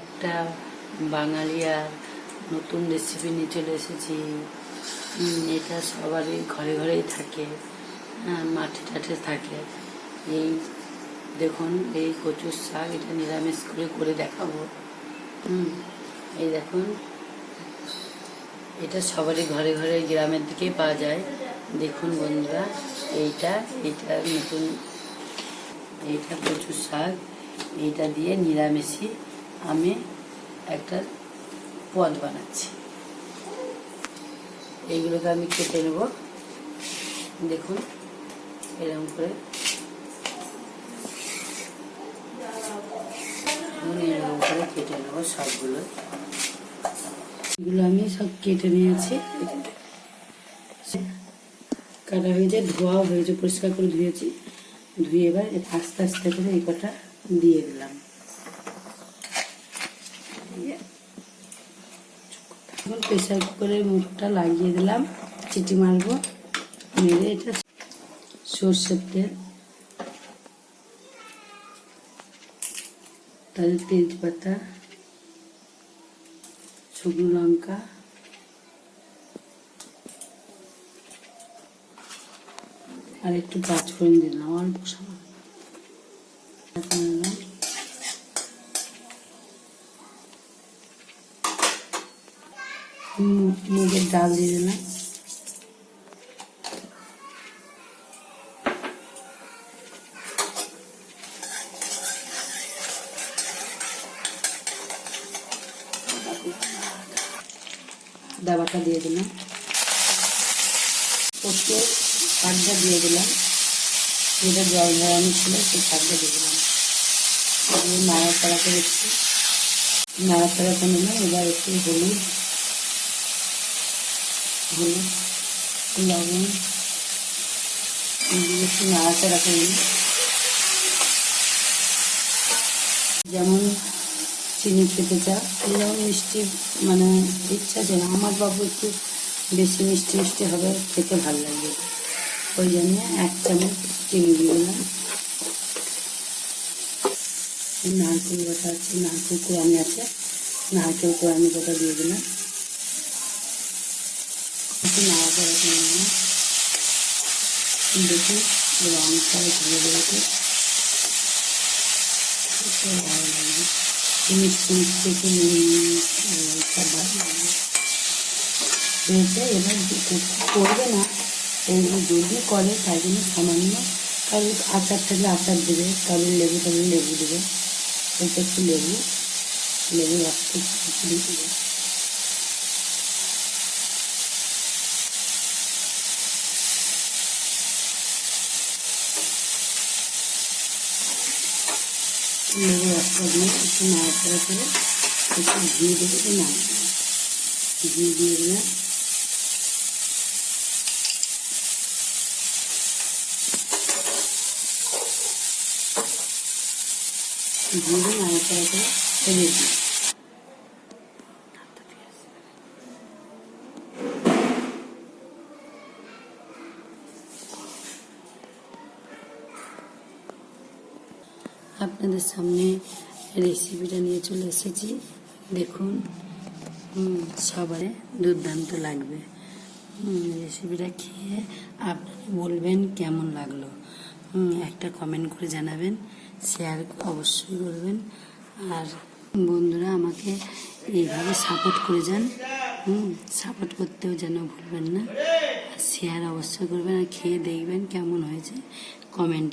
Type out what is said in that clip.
একটা বাঙালিয়ার নতুন রেসিপি নিয়ে চলে এসেছি। এটা সবারই ঘরে ঘরেই থাকে মাঠে টাঠে থাকে। এই দেখুন, এই কচুর শাক এটা নিরামিষ করে করে দেখাবো। হুম এই দেখুন, এটা সবারই ঘরে ঘরে গ্রামের দিকেই পাওয়া যায়। দেখুন বন্ধুরা, এইটা এইটা নতুন, এইটা কচুর শাক, এইটা দিয়ে নিরামিষি আমি একটা পদ বানাচ্ছি। এইগুলোকে আমি কেটে নেব। দেখুন, এরকম করে এরকম করে কেটে নেব সবগুলো। এগুলো আমি সব কেটে নিয়েছি। কাটা হয়েছে ধোয়াও হয়েছে পরিষ্কার করে ধুয়েছি। ধুয়ে এবার আস্তে আস্তে করে এই কটা দিয়ে দিলাম। এখন প্রেশার কুকারের মুখটা লাগিয়ে দিলাম, চিটি মারবো, মেরে এটা সর্ষের তেল তাহলে তেজপাতা, শুকনো লঙ্কা, আর একটু পাঁচফোড়ন দিলাম, অল্প সময় এখন দিলাম মু- মুগের ডাল দিয়ে দিলাম। দাবাটা দিয়ে দিলাম। পোস্ত, শাকটা দিয়ে দিলাম। যেটা জল ধরানো ছিল, সেই শাকটা দিয়ে দিলাম। নাড়াচাড়া করে একটু নাড়াচাড়া করে নিলাম, এবার একটু হলুদ হলুদ লবণ দিয়ে একটু নাড়াচাড়া করে যেমন চিনি খেতে চাও যেমন মিষ্টি মানে ইচ্ছা না আমার বাবু একটু বেশি মিষ্টি মিষ্টি হবে, খেতে ভালো লাগবে। ওই জন্য এক চামচ চিনি দিয়ে দিলাম। নারকেল বাটা আছে, নারকেল কোরআনি আছে, নারকেল কোরআনি বাটা দিয়ে দিলাম। একটু নাড়াচাড়া করে নিলাম দেখুন রঙটা বেরোতে খুব ভালো লাগবে ভালো লাগবে হয়েছে এবার করবে না এইগুলো যদি করে তাই জন্য সামান্য কারোর আচার থাকলে আচার দেবে কারোর লেবু থাকলে লেবু দেবে এটা একটু লেবু লেবু দিয়ে দেবে লেবু একটা দিয়ে একটু নাড়াচাড়া করে একটু ঘি দেবে একটু না ঘি দিয়ে দিলাম ঘি দিয়ে নাড়াচাড়া করে ফেলে দিই। আপনাদের সামনে রেসিপিটা নিয়ে চলে এসেছি। দেখুন সবার দুর্দান্ত লাগবে। রেসিপিটা খেয়ে আপনারা বলবেন কেমন লাগল। একটা কমেন্ট করে জানাবেন শেয়ার অবশ্যই করবেন। আর বন্ধুরা, আমাকে এইভাবে সাপোর্ট করে যান। সাপোর্ট করতেও যেন ভুলবেন না। শেয়ার অবশ্যই করবেন আর খেয়ে দেখবেন কেমন হয়েছে। কমেন্ট